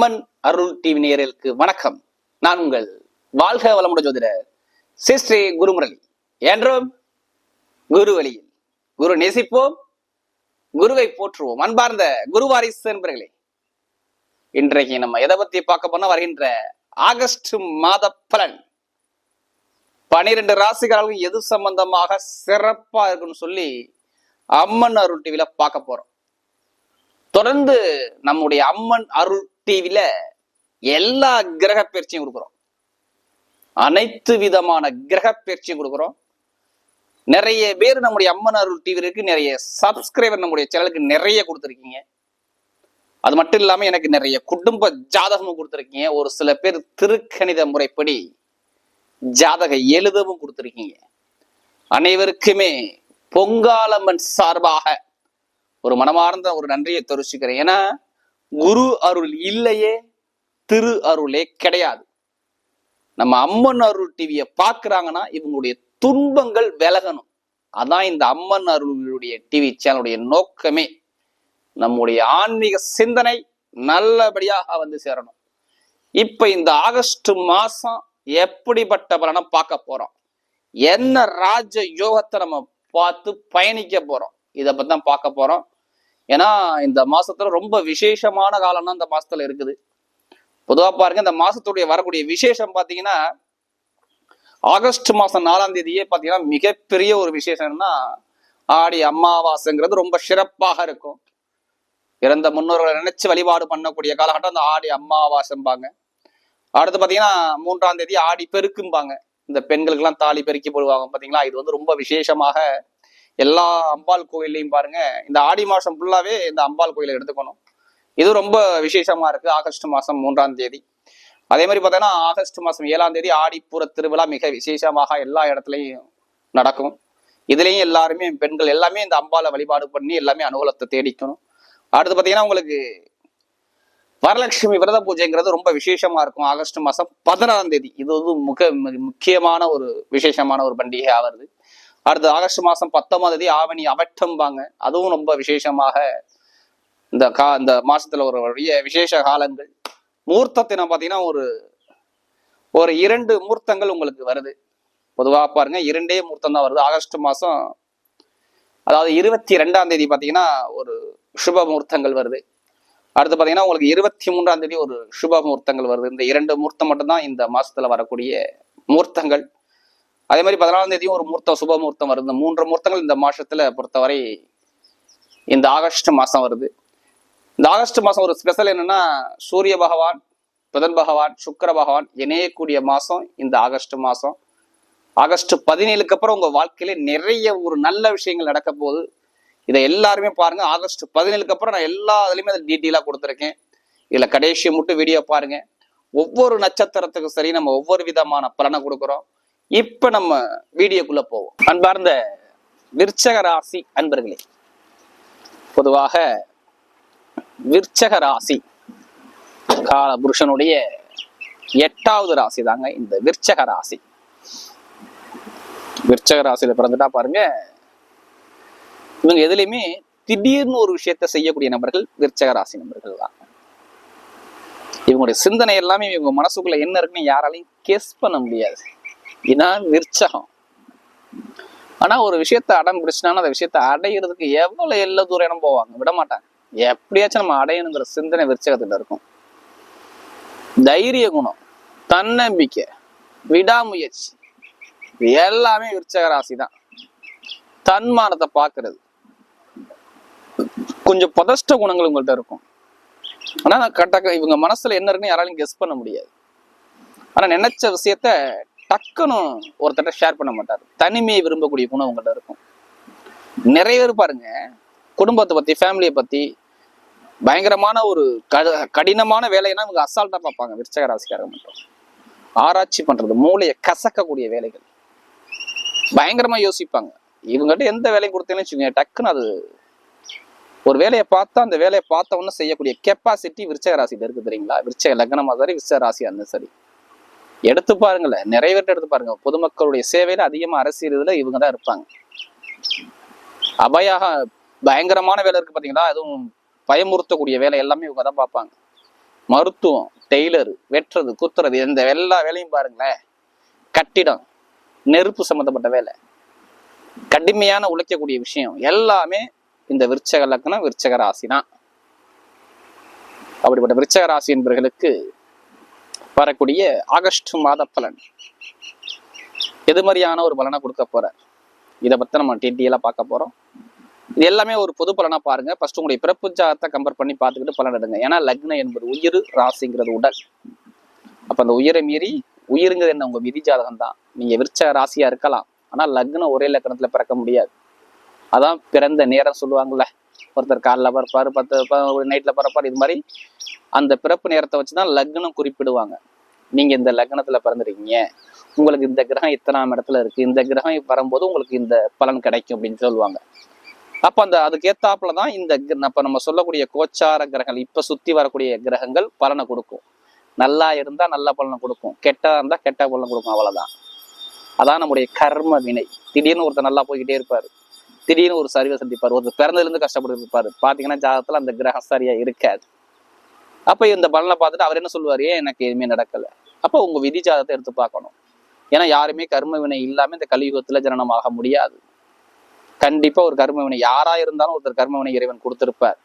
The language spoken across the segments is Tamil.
அம்மன் அருள் டிவி நேயர்களுக்கு வணக்கம். நான் உங்கள் வாழ்க வளமுட ஜோதிடர் சிஸ்ரீ குருமுரளி. என்றும் குரு வழியில். குரு நேசிப்போம் குருவை போற்றுவோம். அன்பார்ந்த குருவாரிசு என்பர்களே இன்றைக்கு நம்ம எதை பத்தி பார்க்க போனா வருகின்ற ஆகஸ்ட் மாத பலன். பனிரெண்டு ராசிகாரர்களும் எது சம்பந்தமாக சிறப்பா இருக்குன்னு சொல்லி அம்மன் அருள் டிவில பார்க்க போறோம். தொடர்ந்து நம்முடைய அம்மன் அருள் டிவில எல்லா கிரக பயிற்சியும் கொடுக்குறோம். அனைத்து விதமான கிரக பயிற்சியும் கொடுக்குறோம். நிறைய பேர் நம்முடைய அம்மன் அருள் டிவிக்கு நிறைய சப்ஸ்கிரைபர் நம்முடைய சேனலுக்கு நிறைய கொடுத்துருக்கீங்க. அது மட்டும் இல்லாம எனக்கு நிறைய குடும்ப ஜாதகமும் கொடுத்துருக்கீங்க. ஒரு சில பேர் திருக்கணித முறைப்படி ஜாதக எழுதவும் கொடுத்துருக்கீங்க. அனைவருக்குமே பொங்காலம்மன் சார்பாக ஒரு மனமார்ந்த ஒரு நன்றியை தெரிவிச்சுக்கிறேன். ஏன்னா குரு அருள் இல்லையே திரு அருளே கிடையாது. நம்ம அம்மன் அருள் டிவியை பார்க்குறாங்கன்னா இவங்களுடைய துன்பங்கள் விலகணும். அதான் இந்த அம்மன் அருளுடைய டிவி சேனலுடைய நோக்கமே. நம்முடைய ஆன்மீக சிந்தனை நல்லபடியாக வந்து சேரணும். இப்ப இந்த ஆகஸ்ட் மாசம் எப்படிப்பட்ட பலனை பார்க்க போறோம்? என்ன ராஜ யோகத்தை நம்ம பார்த்து பயணிக்க போறோம்? இதை பத்தி தான் பார்க்க போறோம். ஏன்னா இந்த மாசத்துல ரொம்ப விசேஷமான காலம்னா இந்த மாசத்துல இருக்குது. பொதுவா பாருங்க இந்த மாசத்துடைய வரக்கூடிய விசேஷம் பாத்தீங்கன்னா ஆகஸ்ட் மாசம் நாலாம் தேதியே பாத்தீங்கன்னா மிகப்பெரிய ஒரு விசேஷம்னா ஆடி அமாவாசைங்கிறது ரொம்ப சிறப்பாக இருக்கும். இறந்த முன்னோர்களை நினைச்சு வழிபாடு பண்ணக்கூடிய காலகட்டம் அந்த ஆடி அமாவாசைம்பாங்க. அடுத்து பாத்தீங்கன்னா மூன்றாம் தேதி ஆடி பெருக்கும்பாங்க. இந்த பெண்களுக்கெல்லாம் தாலி பெருக்கி போடுவாங்க பாத்தீங்களா? இது வந்து ரொம்ப விசேஷமாக எல்லா அம்பாள் கோயில்லையும் பாருங்க இந்த ஆடி மாசம் ஃபுல்லாவே இந்த அம்பாள் கோயிலை எடுத்துக்கணும். இது ரொம்ப விசேஷமா இருக்கு ஆகஸ்ட் மாசம் மூன்றாம் தேதி. அதே மாதிரி பார்த்தோன்னா ஆகஸ்ட் மாசம் ஏழாம் தேதி ஆடிப்புற திருவிழா மிக விசேஷமாக எல்லா இடத்துலையும் நடக்கும். இதுலேயும் எல்லாருமே பெண்கள் எல்லாமே இந்த அம்பாளை வழிபாடு பண்ணி எல்லாமே அனுகூலத்தை தேடிக்கணும். அடுத்து பார்த்தீங்கன்னா உங்களுக்கு வரலட்சுமி விரத பூஜைங்கிறது ரொம்ப விசேஷமா இருக்கும் ஆகஸ்ட் மாசம் பதினாறாம் தேதி. இது வந்து முக முக்கியமான ஒரு விசேஷமான ஒரு பண்டிகை ஆகிறது அடுத்து ஆகஸ்ட் மாதம் பத்தொன்பதாம் தேதி ஆவணி அவட்டம்பாங்க. அதுவும் ரொம்ப விசேஷமாக இந்த கா இந்த மாசத்துல ஒரு வழிய விசேஷ காலங்கள். மூர்த்தத்தின பார்த்தீங்கன்னா ஒரு ஒரு இரண்டு மூர்த்தங்கள் உங்களுக்கு வருது. பொதுவாக பாருங்க இரண்டே மூர்த்தம் தான் வருது. ஆகஸ்ட் மாதம் அதாவது இருபத்தி ரெண்டாம் தேதி பார்த்தீங்கன்னா ஒரு சுப முகூர்த்தங்கள் வருது. அடுத்து பார்த்தீங்கன்னா உங்களுக்கு இருபத்தி மூன்றாம் தேதி ஒரு சுப முகூர்த்தங்கள் வருது. இந்த இரண்டு முகூர்த்தம் மட்டும்தான் இந்த மாசத்துல வரக்கூடிய முகூர்த்தங்கள் அதே மாதிரி பதினாலாம் தேதியும் ஒரு முகூர்த்தம் சுப முகூர்த்தம் வருது. மூன்று முகூர்த்தங்கள் இந்த மாசத்துல பொறுத்தவரை இந்த ஆகஸ்ட் மாசம் வருது. இந்த ஆகஸ்ட் மாசம் ஒரு ஸ்பெஷல் என்னன்னா சூரிய பகவான் புதன் பகவான் சுக்கர பகவான் இணையக்கூடிய மாசம் இந்த ஆகஸ்ட் மாசம். ஆகஸ்ட் பதினேழுக்கு அப்புறம் உங்க வாழ்க்கையில நிறைய ஒரு நல்ல விஷயங்கள் நடக்க போகுது. இதை எல்லாருமே பாருங்க. ஆகஸ்ட் பதினேழுக்கு அப்புறம் நான் எல்லா இதுலயுமே அதை டீட்டெயிலா கொடுத்துருக்கேன். இதுல கடைசி மட்டும் வீடியோ பாருங்க. ஒவ்வொரு நட்சத்திரத்துக்கும் சரி நம்ம ஒவ்வொரு விதமான பலனை கொடுக்குறோம். இப்ப நம்ம வீடியோக்குள்ள போவோம். அன்பார்ந்த விற்சக ராசி அன்பர்களே பொதுவாக விற்சக ராசி கால புருஷனுடைய எட்டாவது ராசி தாங்க இந்த விற்சக ராசி. விற்சக ராசியில பிறந்துட்டா பாருங்க இவங்க எதுலையுமே திடீர்னு ஒரு விஷயத்த செய்யக்கூடிய நபர்கள் விற்சக ராசி நபர்கள் தான். இவங்களுடைய சிந்தனை எல்லாமே இவங்க மனசுக்குள்ள என்ன இருக்குன்னு யாராலையும் கெஸ் பண்ண முடியாது. இதான் நிர்ச்சகம். ஆனா ஒரு விஷயத்த அடம் பிடிச்சினாலும் அந்த விஷயத்த அடையிறதுக்கு எவ்வளவு எல்ல தூரம் போவாங்க? விட மாட்டாங்க. எப்படியாச்சும் நம்ம அடையணுங்கிற சிந்தனை விருச்சகத்துல இருக்கும். தைரிய குணம் தன்னம்பிக்கை விடாமுயற்சி. எல்லாமே விருச்சக ராசி தான் தன்மானத்தை பார்க்கறது. கொஞ்சம் பதஷ்ட குணங்கள் உங்கள்ட்ட இருக்கும். ஆனா கட்டக்க இவங்க மனசுல என்ன இருக்குன்னு யாராலையும் கெஸ் பண்ண முடியாது. ஆனா நினைச்ச விஷயத்த டக்குன்னு ஒருத்தட்ட ஷேர் பண்ண மாட்டார். தனிமையை விரும்பக்கூடிய குணம் உங்கள்ட்ட இருக்கும். நிறைய பேர் பாருங்க குடும்பத்தை பத்தி ஃபேமிலியை பத்தி பயங்கரமான ஒரு க- கடினமான வேலைன்னா இவங்க அசால்ட்டா பார்ப்பாங்க விருச்சக ராசிக்காரங்க மட்டும். ஆராய்ச்சி பண்றது மூளையை கசக்கக்கூடிய வேலைகள். பயங்கரமா யோசிப்பாங்க. இவங்ககிட்ட எந்த வேலையும் கொடுத்தேன்னு வச்சுக்கோங்க டக்குன்னு அது ஒரு வேலையை பார்த்தா அந்த வேலையை பார்த்த உடனே செய்யக்கூடிய கெப்பாசிட்டி விருச்சக ராசியில இருக்கு தெரியுங்களா? விருச்சக லக்னமா சரி விருச்சக ராசியா இருந்தாலும் சரி. எடுத்து பாருங்களேன். நிறைய எடுத்து பாருங்க. பொதுமக்களுடைய சேவையில அதிகமா அரசியல் இதுல இவங்க தான் இருப்பாங்க. அபயாக பயங்கரமான வேலை இருக்கு பாத்தீங்களா? அதுவும் பயமுறுத்தக்கூடிய வேலை எல்லாமே இவங்க தான் பார்ப்பாங்க. மருத்துவம் டெய்லர் வெட்டுறது குத்துறது இந்த எல்லா வேலையும் பாருங்களேன். கட்டிடம் நெருப்பு சம்பந்தப்பட்ட வேலை. கடுமையான உழைக்கக்கூடிய விஷயம். எல்லாமே இந்த விருச்சக லக்னம் விருச்சக ராசி தான் அப்படிப்பட்ட விருச்சக ராசி என்பவர்களுக்கு வரக்கூடிய ஆகஸ்ட் மாத பலன். எது மாதிரியான ஒரு பலனை கொடுக்க போறார் இதை பத்தி நம்ம டீட்டெயிலாக பார்க்க போறோம். இது எல்லாமே ஒரு பொது பலனா பாருங்க. ஃபர்ஸ்ட் உங்களுடைய பிறப்பு ஜாதத்தை கம்பேர் பண்ணி பார்த்துக்கிட்டு பலன் எடுங்க. ஏன்னா லக்னம் என்பது உயிர் ராசிங்கிறது உடல். அப்ப அந்த உயிரை மீறி உயிருங்கிறது என்ன? உங்க விதி ஜாதகம் தான். நீங்க விருச்ச ராசியா இருக்கலாம். ஆனா லக்னம் ஒரே லக்னத்துல பிறக்க முடியாது. அதான் பிறந்த நேரம் சொல்லுவாங்கல்ல. ஒருத்தர் காலைல பிறப்பாரு பத்து நைட்ல பறப்பாரு இது மாதிரி அந்த பிறப்பு நேரத்தை வச்சு தான் லக்னம் குறிப்பிடுவாங்க. நீங்க இந்த லக்னத்துல பிறந்திருக்கீங்க. உங்களுக்கு இந்த கிரகம் இத்தனாம் இடத்துல இருக்கு? இந்த கிரகம் வரும்போது உங்களுக்கு இந்த பலன் கிடைக்கும் அப்படின்னு சொல்லுவாங்க. அப்ப அந்த அதுக்கேத்தாப்புல தான் இந்த கி- நம்ம சொல்லக்கூடிய கோச்சார கிரகங்கள் இப்ப சுத்தி வரக்கூடிய கிரகங்கள் பலனை கொடுக்கும். நல்லா இருந்தா நல்ல பலனை கொடுக்கும். கெட்டதா இருந்தா கெட்ட பலனை கொடுக்கும் அவ்வளவுதான். அதான் நம்முடைய கர்ம வினை. திடீர்னு ஒருத்தர் நல்லா போய்கிட்டே இருப்பாரு. திடீர்னு ஒரு சரிவை சந்திப்பார். ஒருத்தர் பிறந்ததுல இருந்து கஷ்டப்பட்டு இருப்பாரு. பாத்தீங்கன்னா ஜாதகத்துல அந்த கிரகம் சரியா இருக்காது. அப்போ இந்த பலனை பார்த்துட்டு அவர் என்ன சொல்லுவார்? ஏன் எனக்கு எதுவுமே நடக்கலை. அப்போ உங்கள் விதி எடுத்து பார்க்கணும். ஏன்னா யாருமே கர்ம வினை இல்லாமல் இந்த கலியுகத்துல ஜனனமாக முடியாது. கண்டிப்பாக ஒரு கர்ம வினை யாராக இருந்தாலும் ஒருத்தர் கர்ம வினை இறைவன் கொடுத்துருப்பார்.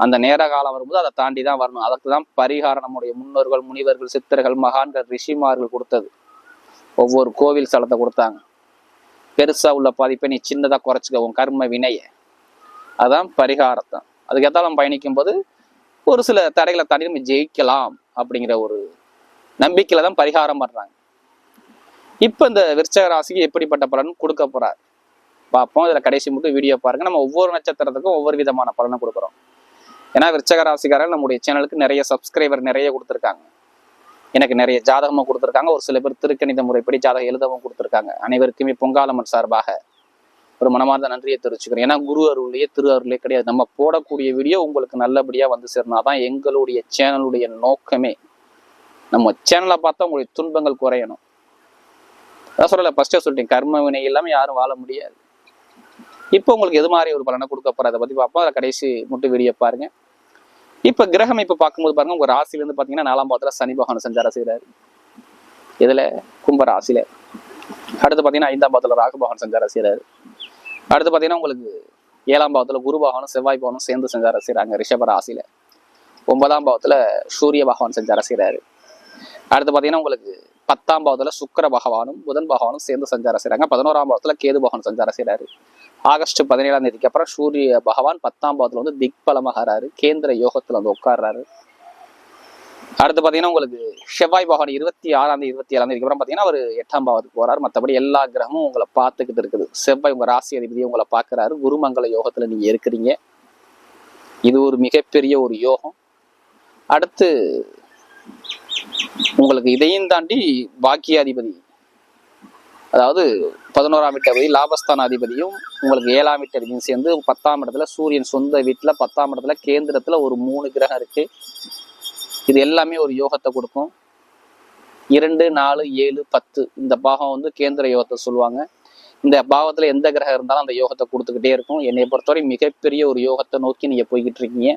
அந்த நேர காலம் வரும்போது அதை தாண்டி தான் வரணும். அதுக்கு தான் பரிகாரம் நம்முடைய முன்னோர்கள் முனிவர்கள் சித்தர்கள் மகான்கள் ரிஷிமார்கள் கொடுத்தது. ஒவ்வொரு கோவில் ஸ்தலத்தை கொடுத்தாங்க. பெருசாக உள்ள பாதிப்பை நீ சின்னதாக குறைச்சிக்க உன் கர்ம வினையை. அதான் பரிகாரத்தான் அதுக்கேற்றாலும் பயணிக்கும் போது ஒரு சில தடைகளை தாண்டி நம்ம ஜெயிக்கலாம் அப்படிங்கிற ஒரு நம்பிக்கையில தான் பரிகாரம் பண்றாங்க. இப்போ இந்த விருச்சக ராசிக்கு எப்படிப்பட்ட பலன் கொடுக்க போறார்? பார்ப்போம். இதில் கடைசி மட்டும் வீடியோ பாருங்க. நம்ம ஒவ்வொரு நட்சத்திரத்துக்கும் ஒவ்வொரு விதமான பலனை கொடுக்குறோம். ஏன்னா விருச்சக ராசிக்காரர் நம்முடைய சேனலுக்கு நிறைய சப்ஸ்கிரைபர் நிறைய கொடுத்துருக்காங்க. எனக்கு நிறைய ஜாதகமும் கொடுத்துருக்காங்க. ஒரு சில பேர் திருக்கணித முறைப்படி ஜாதகம் எழுதவும் கொடுத்துருக்காங்க. அனைவருக்குமே பொங்காலம்மன் சார்பாக ஒரு மனமார்ந்த நன்றியை தெரிவிச்சுக்கிறேன். ஏன்னா குரு அருளையே திரு அருளே கிடையாது. நம்ம போடக்கூடிய வீடியோ உங்களுக்கு நல்லபடியா வந்து சேரணும் அதான் எங்களுடைய சேனலுடைய நோக்கமே. நம்ம சேனலை பார்த்தா உங்களுடைய துன்பங்கள் குறையணும். அதான் சொல்லலை ஃபஸ்ட்டே சொல்லிட்டேன் கர்ம வினை இல்லாமல் யாரும் வாழ முடியாது. இப்போ உங்களுக்கு எது மாதிரி ஒரு பலனை கொடுக்க போகிற அதை பத்தி பார்ப்போம். அதை கடைசி முட்டு வீடியோ பாருங்க. இப்ப கிரகம் இப்ப பார்க்கும்போது பாருங்க உங்க ராசிலேருந்து இருந்து பாத்தீங்கன்னா நாலாம் பாவத்துல சனி பகவான் சஞ்சாரம் செய்கிறாரு இதுல கும்ப ராசியில். அடுத்து பாத்தீங்கன்னா ஐந்தாம் பாவத்துல ராகு பகவான் சஞ்சாரம் செய்கிறாரு அடுத்து பாத்தீங்கன்னா உங்களுக்கு ஏழாம் பாவத்துல குரு பகவானும் செவ்வாய் பகவானும் சேர்ந்து சஞ்சாரம் செய்றாங்க ரிஷப ராசியில். ஒன்பதாம் பாவத்துல சூரிய பகவான் சஞ்சாரம் செய்றாரு. அடுத்து பாத்தீங்கன்னா உங்களுக்கு பத்தாம் பாவத்தில் சுக்கிர பகவானும் புதன் பகவானும் சேர்ந்து சஞ்சாரம் செய்றாங்க. பதினோராம் பாவத்தில் கேது பகவான் சஞ்சாரம் செய்றாரு. ஆகஸ்ட் பதினேழாம் தேதிக்கு அப்புறம் சூரிய பகவான் பத்தாம் பாவத்தில் வந்து திக்பலமாகறாரு. கேந்திர யோகத்துல வந்து உட்கார்றாரு. அடுத்து பாத்தீங்கன்னா உங்களுக்கு செவ்வாய் பகவான் இருபத்தி ஆறாம் தேதி இருபத்தி ஏழாம் தேதிக்கு அப்புறம் பாத்தீங்கன்னா அவர் எட்டாம் பாவத்துக்கு போறாரு. மற்றபடி எல்லா கிரகமும் உங்களை பார்த்துக்கிட்டு இருக்குது. செவ்வாய் உங்க ராசி அதிபதி உங்களை பார்க்குறாரு. குருமங்கல யோகத்துல நீங்க இருக்கிறீங்க. இது ஒரு மிகப்பெரிய ஒரு யோகம். அடுத்து உங்களுக்கு இதையும் தாண்டி பாக்கியாதிபதி அதாவது பதினோராம் வீட்டு அதிபதி லாபஸ்தான அதிபதியும் உங்களுக்கு ஏழாம் வீட்டு அதிபதியும் சேர்ந்து பத்தாம் இடத்துல சூரியன் சொந்த வீட்டுல பத்தாம் இடத்துல கேந்திரத்துல ஒரு மூணு கிரகம் இருக்கு. இது எல்லாமே ஒரு யோகத்தை கொடுக்கும். இரண்டு நாலு ஏழு பத்து இந்த பாகம் வந்து கேந்திர யோகத்தை சொல்லுவாங்க. இந்த பாவத்தில் எந்த கிரகம் இருந்தாலும் அந்த யோகத்தை கொடுத்துக்கிட்டே இருக்கும். என்னை பொறுத்தவரை மிகப்பெரிய ஒரு யோகத்தை நோக்கி நீங்கள் போய்கிட்டு இருக்கீங்க.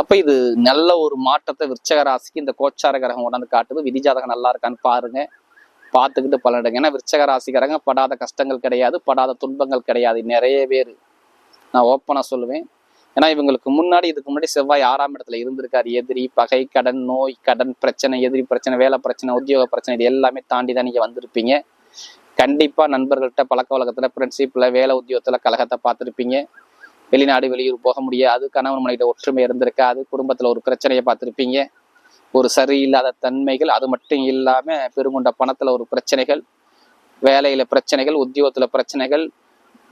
அப்போ இது நல்ல ஒரு மாற்றத்தை விருச்சக ராசிக்கு இந்த கோச்சார கிரகம் உடனே காட்டுது. விதிஜாதகம் நல்லா இருக்கான்னு பாருங்க. பார்த்துக்கிட்டு பலனிடுங்க. ஏன்னா விருச்சக ராசிக்காரங்க படாத கஷ்டங்கள் கிடையாது படாத துன்பங்கள் கிடையாது. நிறைய பேர். நான் ஓப்பனாக சொல்லுவேன். ஏன்னா இவங்களுக்கு முன்னாடி இதுக்கு முன்னாடி செவ்வாய் ஆறாம் இடத்துல இருந்திருக்காரு. எதிரி பகை கடன் நோய் கடன் பிரச்சனை எதிரி பிரச்சனை வேலை பிரச்சனை உத்தியோக பிரச்சனை இது எல்லாமே தாண்டி தான் நீங்க வந்திருப்பீங்க. கண்டிப்பா நண்பர்கள்ட்ட பழக்க வழக்கத்துல ஃப்ரெண்ட்ஷிப்ல வேலை உத்தியோகத்துல கழகத்தை பார்த்துருப்பீங்க. வெளிநாடு வெளியூர் போக முடியாது கணவன் மனைவிட ஒற்றுமை இருந்திருக்காது குடும்பத்துல ஒரு பிரச்சனையை பார்த்துருப்பீங்க. ஒரு சரியில்லாத தன்மைகள் அது மட்டும் இல்லாம பெருங்கொண்ட பணத்துல ஒரு பிரச்சனைகள் வேலையில பிரச்சனைகள் உத்தியோகத்துல பிரச்சனைகள்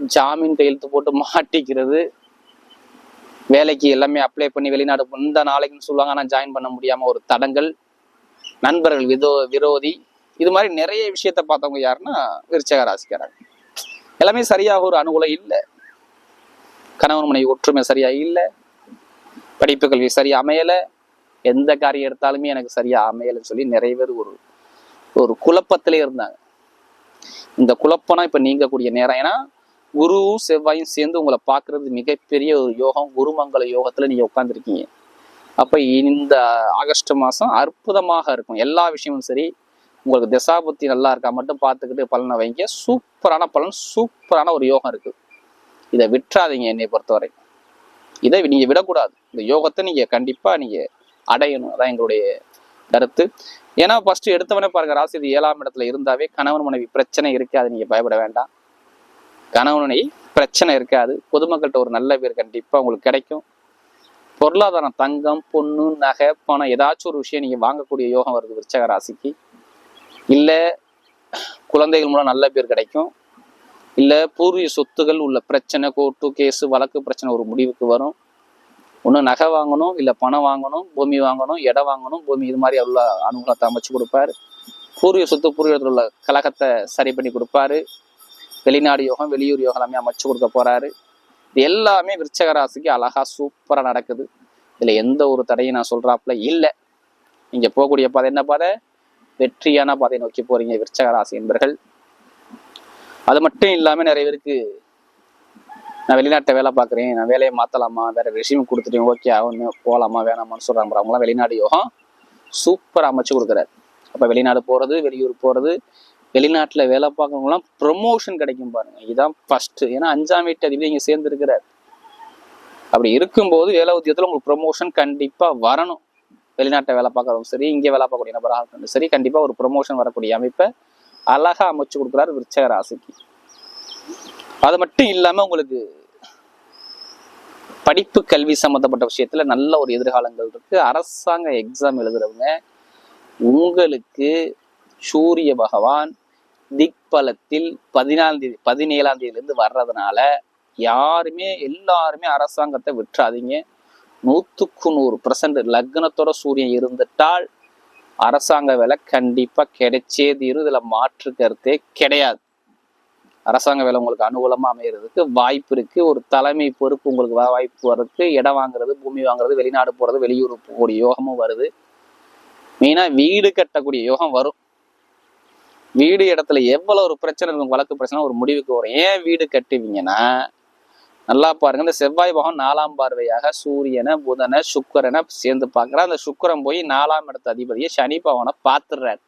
ஜாமீன் கையெழுத்து போட்டு மாட்டிக்கிறது வேலைக்கு எல்லாமே அப்ளை பண்ணி வெளிநாடு இந்த நாளைக்குன்னு சொல்லுவாங்க. ஆனால் ஜாயின் பண்ண முடியாம ஒரு தடங்கள் நண்பர்கள் விதோ விரோதி இது மாதிரி நிறைய விஷயத்த பார்த்தவங்க யாருன்னா விருச்சக ராசிக்காரங்க. எல்லாமே சரியாக ஒரு அனுகூலம் இல்லை. கணவன் மனைவி ஒற்றுமை சரியா இல்லை. படிப்பு கல்வி சரியா அமையலை. எந்த காரியம் எடுத்தாலுமே எனக்கு சரியா அமையலைன்னு சொல்லி நிறைய பேர் ஒரு ஒரு குழப்பத்திலே இருந்தாங்க. இந்த குழப்பம்னா இப்போ நீங்கக்கூடிய நேரம். ஏன்னா குருவும் செவ்வாயும் சேர்ந்து உங்களை பார்க்கறது மிகப்பெரிய ஒரு யோகம் குருமங்கல யோகத்துல நீங்க உட்காந்துருக்கீங்க அப்ப இந்த ஆகஸ்ட் மாசம் அற்புதமாக இருக்கும். எல்லா விஷயமும் சரி உங்களுக்கு திசாபுத்தி நல்லா இருக்கா மட்டும் பார்த்துக்கிட்டு பலனை வைங்க. சூப்பரான பலன் சூப்பரான ஒரு யோகம் இருக்கு. இதை விட்டுறாதீங்க என்னை பொறுத்தவரை. இதை நீங்க விடக்கூடாது. இந்த யோகத்தை நீங்க கண்டிப்பா நீங்க அடையணும். அதான் எங்களுடைய கருத்து. ஏன்னா ஃபர்ஸ்ட் எடுத்தவனே பாருங்க ராசி இது ஏழாம் இடத்துல இருந்தாவே கணவன் மனைவி பிரச்சனை இருக்காது. நீங்க பயப்பட வேண்டாம். கணவனை பிரச்சனை இருக்காது. பொதுமக்கள்கிட்ட ஒரு நல்ல பேர் கண்டிப்பாக உங்களுக்கு கிடைக்கும். பொருளாதாரம் தங்கம் பொண்ணு நகை பணம் ஏதாச்சும் ஒரு விஷயம் நீங்கள் வாங்கக்கூடிய யோகம் வருது விருச்சக ராசிக்கு. இல்லை குழந்தைகள் மூலம் நல்ல பேர் கிடைக்கும். இல்லை பூர்வீக சொத்துகள் உள்ள பிரச்சனை கோர்ட்டு கேஸு வழக்கு பிரச்சனை ஒரு முடிவுக்கு வரும். ஒன்று நகை வாங்கணும் இல்லை பணம் வாங்கணும் பூமி வாங்கணும் இடம் வாங்கணும் பூமி இது மாதிரி உள்ள அனுகூலத்தை அமைச்சு கொடுப்பாரு. பூர்வீக சொத்து பூர்வீகத்தில் உள்ள கழகத்தை சரி பண்ணி கொடுப்பாரு. வெளிநாடு யோகம் வெளியூர் யோகம் எல்லாமே அமைச்சு கொடுக்க போறாரு. இது எல்லாமே விருச்சக ராசிக்கு அழகா சூப்பரா நடக்குது. இதுல எந்த ஒரு தடையும் நான் சொல்றாப்புல இல்லை. நீங்க போகக்கூடிய பாதை என்ன பாதை? வெற்றியான பாதையை நோக்கி போறீங்க விருச்சக ராசி என்பர்கள். அது மட்டும் இல்லாம நிறைய பேருக்கு நான் வெளிநாட்டை வேலை பார்க்குறேன் நான் வேலையை மாற்றலாமா வேற விஷயம் கொடுத்துட்டேன் ஓகே ஆகணும் போகலாமா வேணாமான்னு சொல்கிறாங்க அவங்களாம் வெளிநாடு யோகம் சூப்பராக அமைச்சு கொடுக்குறாரு. அப்போ வெளிநாடு போகிறது வெளியூர் போகிறது வெளிநாட்டில் வேலை பார்க்கறவங்களாம் ப்ரொமோஷன் கிடைக்கும் பாருங்க. இதுதான் ஃபர்ஸ்ட் ஏன்னா அஞ்சாம் வீட்டு அதிபதி இங்கே சேர்ந்துருக்கிறார். அப்படி இருக்கும்போது வேலை உத்தியத்தில் உங்களுக்கு ப்ரொமோஷன் கண்டிப்பாக வரணும். வெளிநாட்டில் வேலை பார்க்குறவங்க சரி இங்கே வேலை பார்க்கக்கூடிய நபராக இருக்கணும் சரி கண்டிப்பாக ஒரு ப்ரொமோஷன் வரக்கூடிய அமைப்பை அழகா அமைச்சு கொடுக்குறாரு விருச்சக ராசிக்கு. அது மட்டும் இல்லாமல் உங்களுக்கு படிப்பு கல்வி சம்மந்தப்பட்ட விஷயத்துல நல்ல ஒரு எதிர்காலங்கள் இருக்கு. அரசாங்க எக்ஸாம் எழுதுறவங்க உங்களுக்கு சூரிய பகவான் திக்பலத்தில் பதினாலாம் தேதி பதினேழாம் தேதியிலேருந்து வர்றதுனால யாருமே எல்லாருமே அரசாங்கத்தை விட்டுறாதீங்க. நூத்துக்கு நூறு பர்சன்ட் லக்னத்தோட சூரியன் இருந்துட்டால் அரசாங்க வேலை கண்டிப்பா கிடைச்சே தீரும். இதில் மாற்று கருத்தே கிடையாது. அரசாங்க வேலை உங்களுக்கு அனுகூலமா அமையறதுக்கு வாய்ப்பு இருக்குது ஒரு தலைமை பொறுப்பு உங்களுக்கு வாய்ப்பு வர்றதுக்கு இடம் வாங்குறது பூமி வாங்குறது வெளிநாடு போறது வெளியூர் போகக்கூடிய யோகமும் வருது. மெயினா வீடு கட்டக்கூடிய யோகம் வரும். வீடு இடத்துல எவ்வளோ ஒரு பிரச்சனை இருக்கும் வழக்கு பிரச்சனை ஒரு முடிவுக்கு வரும். ஏன் வீடு கட்டுவீங்கன்னா நல்லா பாருங்க இந்த செவ்வாய் பகவான் நாலாம் பார்வையாக சூரியனை புதனை சுக்கரனை சேர்ந்து பார்க்குறா அந்த சுக்கரன் போய் நாலாம் இடத்து அதிபதியை சனி பகவானை பார்த்துடுறாரு.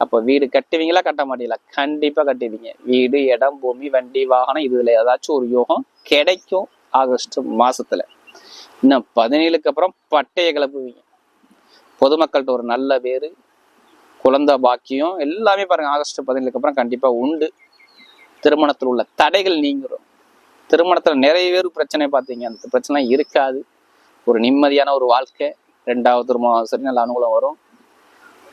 அப்போ வீடு கட்டுவீங்களா கட்ட மாட்டீங்களா? கண்டிப்பாக கட்டுவீங்க. வீடு இடம் பூமி வண்டி வாகனம் இதுல ஏதாச்சும் ஒரு யோகம் கிடைக்கும் ஆகஸ்ட் மாசத்துல. இன்னும் பதினேழுக்கு அப்புறம் பட்டையை கிளப்புவீங்க. பொதுமக்கள்கிட்ட ஒரு நல்ல பேர் குழந்தை பாக்கியம் எல்லாமே பாருங்க ஆகஸ்ட் பதினேழுக்கு அப்புறம் கண்டிப்பா உண்டு. திருமணத்தில் உள்ள தடைகள் நீங்கிரும் திருமணத்துல நிறைய பேர் பிரச்சனை பார்த்தீங்க அந்த பிரச்சனை இருக்காது. ஒரு நிம்மதியான ஒரு வாழ்க்கை ரெண்டாவது திருமணம் சரி நல்ல அனுகூலம் வரும்.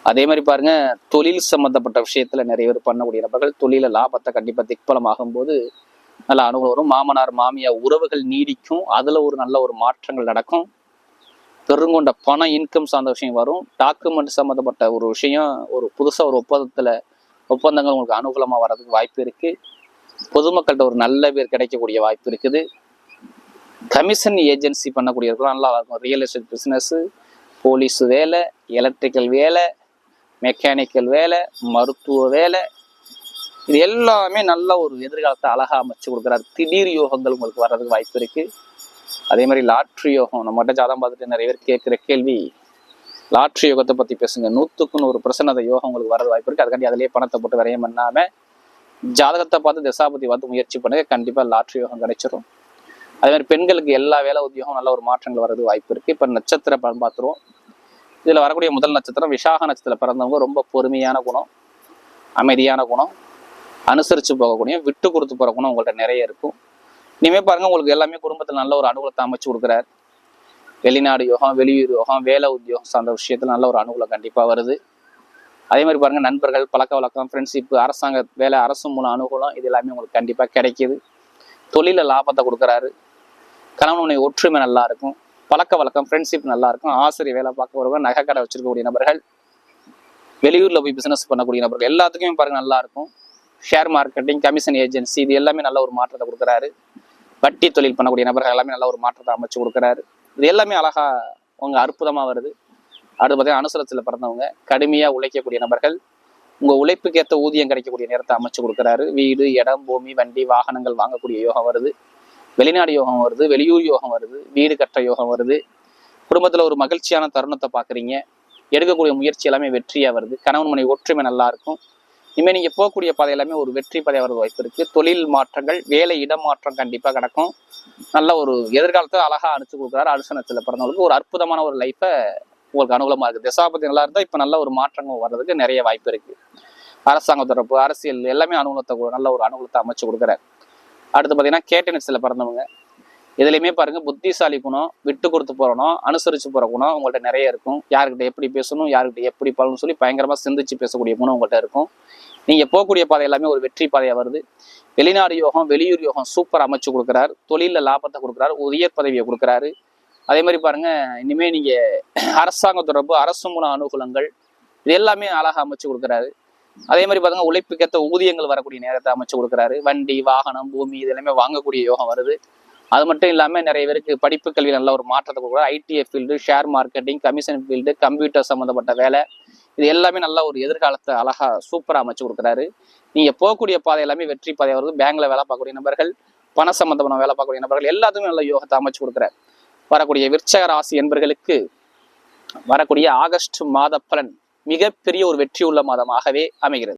அதே மாதிரி பாருங்க தொழில் சம்மந்தப்பட்ட விஷயத்துல நிறைய பேர் பண்ணக்கூடிய நபர்கள் தொழில லாபத்தை கண்டிப்பா திக்பலம் ஆகும்போது நல்ல அனுகூலம் வரும். மாமனார் மாமியார் உறவுகள் நீடிக்கும். அதுல ஒரு நல்ல ஒரு மாற்றங்கள் நடக்கும். பெருங்கொண்ட பணம் இன்கம் சார்ந்த விஷயம் வரும். டாக்குமெண்ட் சம்மந்தப்பட்ட ஒரு விஷயம் ஒரு புதுசாக ஒரு ஒப்பந்தத்தில் ஒப்பந்தங்கள் உங்களுக்கு அனுகூலமாக வர்றதுக்கு வாய்ப்பு இருக்குது பொதுமக்கள்கிட்ட ஒரு நல்ல பேர் கிடைக்கக்கூடிய வாய்ப்பு இருக்குது. கமிஷன் ஏஜென்சி பண்ணக்கூடியவர்கள் நல்லா இருக்கும். ரியல் எஸ்டேட் பிஸ்னஸ்ஸு போலீஸ் வேலை எலக்ட்ரிக்கல் வேலை மெக்கானிக்கல் வேலை மருத்துவ வேலை. இது எல்லாமே நல்ல ஒரு எதிர்காலத்தை அழகா அமைச்சு கொடுக்குறாரு. திடீர் யோகங்கள் உங்களுக்கு வர்றதுக்கு வாய்ப்பு இருக்குது அதே மாதிரி லாட்ரி யோகம் நம்மகிட்ட ஜாதகம் பார்த்துட்டு நிறைய பேர் கேட்குற கேள்வி. லாட்ரி யோகத்தை பற்றி பேசுங்க. நூற்றுக்குன்னு ஒரு பிரசன்னத அந்த யோகம் உங்களுக்கு வரது வாய்ப்பு இருக்குது அதுக்காண்டி அதிலேயே பணத்தை போட்டு வரையும் பண்ணாமல் ஜாதகத்தை பார்த்து திசாபதி பார்த்து முயற்சி பண்ணுங்க. கண்டிப்பாக லாட்ரி யோகம் கிடைச்சிரும். அதே மாதிரி பெண்களுக்கு எல்லா வேலை உத்தியோகம் நல்ல ஒரு மாற்றங்கள் வர்றது வாய்ப்பு இருக்குது இப்போ நட்சத்திர பலன் பார்த்துருவோம். இதில் வரக்கூடிய முதல் நட்சத்திரம் விசாக நட்சத்திரம் பிறந்தவங்க ரொம்ப பொறுமையான குணம் அமைதியான குணம் அனுசரித்து போகக்கூடிய விட்டு கொடுத்து போகிற குணம் உங்கள்கிட்ட நிறைய இருக்கும். இனிமே பாருங்க உங்களுக்கு எல்லாமே குடும்பத்தில் நல்ல ஒரு அனுகூலத்தை அமைச்சு கொடுக்குறாரு. வெளிநாடு யோகம் வெளியூர் யோகம் வேலை உத்தியோகம் சார்ந்த விஷயத்தில் நல்ல ஒரு அனுகூலம் கண்டிப்பாக வருது. அதே மாதிரி பாருங்கள் நண்பர்கள் பழக்க வழக்கம் ஃப்ரெண்ட்ஷிப் அரசாங்க வேலை அரசு மூலம் அனுகூலம் இது எல்லாமே உங்களுக்கு கண்டிப்பாக கிடைக்கிது. தொழிலில் லாபத்தை கொடுக்குறாரு. கணவனுடைய ஒற்றுமை நல்லா இருக்கும். பழக்க வழக்கம் ஃப்ரெண்ட்ஷிப் நல்லா இருக்கும். ஆசிரியர் வேலை பார்க்க வருவாங்க நகை கடை வச்சிருக்கக்கூடிய நபர்கள் வெளியூரில் போய் பிஸ்னஸ் பண்ணக்கூடிய நபர்கள் எல்லாத்துக்குமே பாருங்கள் நல்லா இருக்கும். ஷேர் மார்க்கெட்டிங் கமிஷன் ஏஜென்சி இது எல்லாமே நல்ல ஒரு மாற்றத்தை கொடுக்குறாரு. வட்டி தொழில் பண்ணக்கூடிய நபர்கள் எல்லாமே நல்ல ஒரு மாற்றத்தை அமைச்சு கொடுக்குறாரு. இது எல்லாமே அழகா உங்க அற்புதமா வருது. அடுத்து பார்த்தீங்கன்னா அனுசரத்தில் பிறந்தவங்க கடுமையா உழைக்கக்கூடிய நபர்கள் உங்க உழைப்புக்கு ஏற்ற ஊதியம் கிடைக்கக்கூடிய நேரத்தை அமைச்சு கொடுக்குறாரு. வீடு இடம் பூமி வண்டி வாகனங்கள் வாங்கக்கூடிய யோகம் வருது. வெளிநாடு யோகம் வருது வெளியூர் யோகம் வருது வீடு கட்ட யோகம் வருது. குடும்பத்துல ஒரு மகிழ்ச்சியான தருணத்தை பாக்குறீங்க எடுக்கக்கூடிய முயற்சி எல்லாமே வெற்றியா வருது. கணவன் மனை ஒற்றுமை நல்லா இருக்கும். இனிமேல் நீங்கள் போகக்கூடிய பாதை எல்லாமே ஒரு வெற்றி பாதையா வர வாய்ப்பு இருக்குது தொழில் மாற்றங்கள் வேலை இடமாற்றம் கண்டிப்பாக கிடக்கும். நல்ல ஒரு எதிர்காலத்தை அழகாக அனுப்பிச்சு கொடுக்குறாரு அனுசனத்தில் பிறந்தவங்களுக்கு. ஒரு அற்புதமான ஒரு லைஃபை உங்களுக்கு அனுகூலமாக இருக்குது திசாபதி நல்லா இருந்தால் இப்போ நல்ல ஒரு மாற்றங்கள் வர்றதுக்கு நிறைய வாய்ப்பு இருக்குது அரசாங்க தொடர்பு அரசியல் எல்லாமே அனுகூலத்தை நல்ல ஒரு அனுகூலத்தை அமைச்சு கொடுக்குறாரு. அடுத்து பார்த்தீங்கன்னா கேட்டனட்ஸ்ல பிறந்தவங்க. இதுலயுமே பாருங்க புத்திசாலி குணம் விட்டு கொடுத்து போறணும் அனுசரிச்சு போற குணம் உங்கள்ட்ட நிறைய இருக்கும். யாருக்கிட்ட எப்படி பேசணும் யாருக்கிட்ட எப்படி பழகணும்னு சொல்லி பயங்கரமா சிந்திச்சு பேசக்கூடிய குணம் உங்கள்ட்ட இருக்கும். நீங்க போகக்கூடிய பாதை எல்லாமே ஒரு வெற்றி பாதையா வருது. வெளிநாடு யோகம் வெளியூர் யோகம் சூப்பர் அமைச்சு கொடுக்குறாரு. தொழில லாபத்தை கொடுக்குறாரு உயர் பதவியை கொடுக்குறாரு. அதே மாதிரி பாருங்க இனிமே நீங்க அரசாங்க தொடர்பு அரசு மூல அனுகூலங்கள் இது எல்லாமே அழகா அமைச்சு கொடுக்குறாரு. அதே மாதிரி பாருங்க உழைப்புக்கேற்ற ஊதியங்கள் வரக்கூடிய நேரத்தை அமைச்சு கொடுக்குறாரு. வண்டி வாகனம் பூமி இது எல்லாமே வாங்கக்கூடிய யோகம் வருது. அது மட்டும் இல்லாமல் நிறைய பேருக்கு படிப்பு கல்வியில் நல்ல ஒரு மாற்றத்தை கொடுக்குறாரு ITF field share marketing commission field computer சம்மந்தப்பட்ட வேலை. இது எல்லாமே நல்ல ஒரு எதிர்காலத்தை அழகாக சூப்பராக அமைச்சு கொடுக்குறாரு. நீங்கள் போகக்கூடிய பாதை எல்லாமே வெற்றி பாதையாக வருது. பேங்கில் வேலை பார்க்கக்கூடிய நபர்கள் பண சம்மந்தமான வேலை பார்க்கக்கூடிய நபர்கள் எல்லாத்துக்குமே நல்ல யோகத்தை அமைச்சு கொடுக்குறாரு. வரக்கூடிய விற்சக ராசி என்பர்களுக்கு வரக்கூடிய ஆகஸ்ட் மாத பலன் மிகப்பெரிய ஒரு வெற்றி உள்ள மாதமாகவே அமைகிறது.